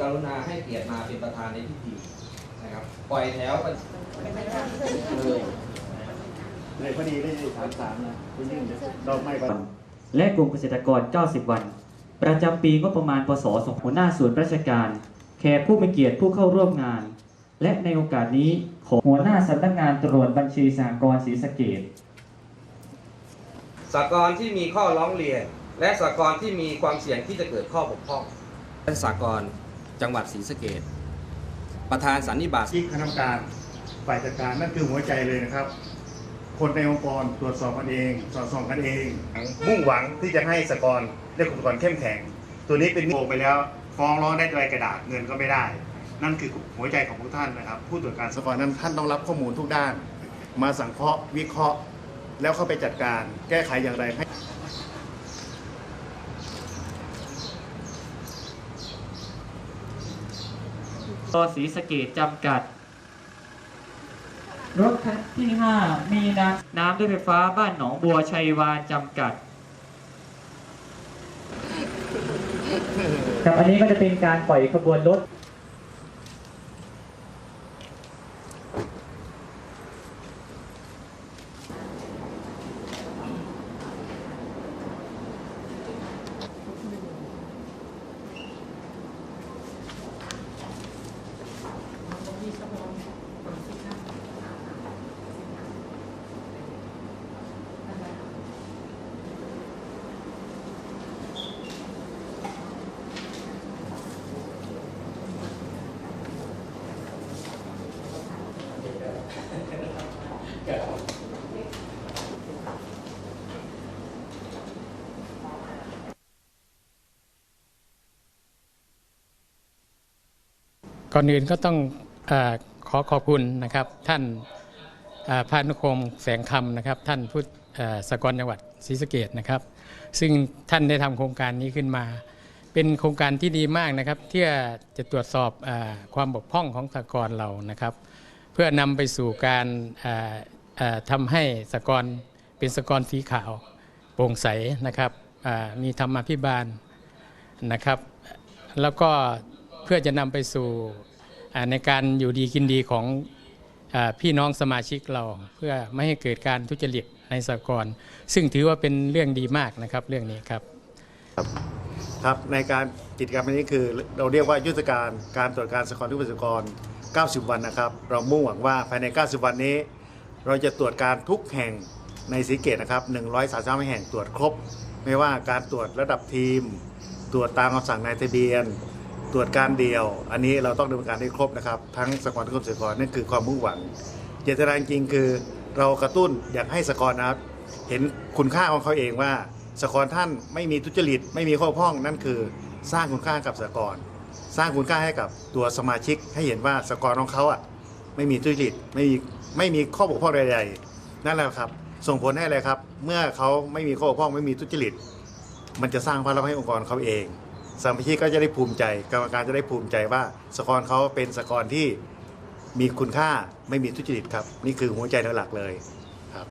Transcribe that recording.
กรุณาให้เกียรติมาเป็นประธานในพิธีนะครับ ปล่อยแถวกันเลยเลยพอดีได้ถามสามนะคุณยิ่งดอกไม้ก่อนและกลุ่มเกษตรกร 90 วัน ประจำปีงบประมาณพศส่งหัวหน้าส่วนราชการ แขกผู้มีเกียรติผู้เข้าร่วมงาน และในโอกาสนี้ขอหัวหน้าสำนักงานตรวจบัญชีสหกรณ์ศรีสะเกดสากลที่มีข้อร้องเรียน และสากลที่มีความเสี่ยงที่จะเกิดข้อบกพร่องและสากล จังหวัดศรีสะเกดประธานสันนิบาตที่คณะกรรมการฝ่ายจัดการนั่นคือหัวใจเลยนะครับ คนในองค์กรตรวจสอบกันเองสอดส่องกันเอง มุ่งหวังที่จะให้สกรเรียกองค์กรเข้มแข็ง ตัวนี้เป็นโกไปแล้วฟ้องร้องได้ด้วยกระดาษเงินก็ไม่ได้ นั่นคือหัวใจของพวกท่านนะครับ ผู้ตรวจการสกรนั้นท่านต้องรับข้อมูลทุกด้าน มาสังเคราะห์วิเคราะห์ แล้วเข้าไปจัดการแก้ไขอย่างไรให้ ตอศรีสะเกดจำกัด รถคันที่ 5 มีน้ำน้ำด้วยไฟฟ้าบ้านหนองบัวชัยวานจำกัดครับอันนี้ก็จะเป็นการปล่อยขบวนรถ ก่อนอื่นก็ต้องอขอขอบคุณนะครับ ท่านพานุคมแสงคำนะครับ ท่านผู้เอ่อสกลจังหวัดศรีสะเกดนะครับ ซึ่งท่านได้ทำโครงการนี้ขึ้นมา เป็นโครงการที่ดีมากนะครับ ที่จะตรวจสอบอความบกพร่องของสกลเรานะครับ เพื่อนำไปสู่การ ทำให้สกลเป็นสกลสีขาวโปร่งใสนะครับมีธรรมาภิบาลนะครับ แล้วก็เพื่อจะนำไปสู่ในการอยู่ดีกินดีของอพี่น้องสมาชิกเราเพื่อไม่ให้เกิดการทุจริตในสหกรซึ่งถือว่าเป็นเรื่องดีมากนะครับเรื่องนี้ครับ ครับในการกิจกรรมนี้คือเราเรียกว่ายุทธการการตรวจการสกรทุกประสกร90 วันนะครับ เรามุ่งหวังว่าภายใน 90 วันนี้ เราจะตรวจการทุกแห่งในสีเกตนะครับ135แห่งตรวจครบ ไม่ว่าการตรวจระดับทีม ตรวจตามคำสั่งนายทะเบียน ตรวจการเดียว อันนี้เราต้องดำเนินการให้ครบนะครับ ทั้งสกอรทุกระสกรนั่นคือความมุ่งหวัง เจตนาจริงคือเรากระตุ้นอยากให้สกรนะครับเห็นคุณค่าของเขาเองว่าสกอรท่านไม่มีทุจริตไม่มีข้อบกพร่องนั่นคือสร้างคุณค่ากับสกอรสร้างคุณค่าให้กับตัวสมาชิกให้เห็นว่าสกอรของเขาอะไม่มีทุจริตไม่มี ไม่มีข้อบกพร่องใดๆนั่นแหละครับ ส่งผลให้อะไรครับ เมื่อเขาไม่มีข้อบกพร่องไม่มีทุจริต มันจะสร้างภาระให้องค์กรเขาเองสมาชิกก็จะได้ภูมิใจ กรรมการจะได้ภูมิใจว่าสกรเขาเป็นสกรที่มีคุณค่าไม่มีทุจริตครับ นี่คือหัวใจหลักเลย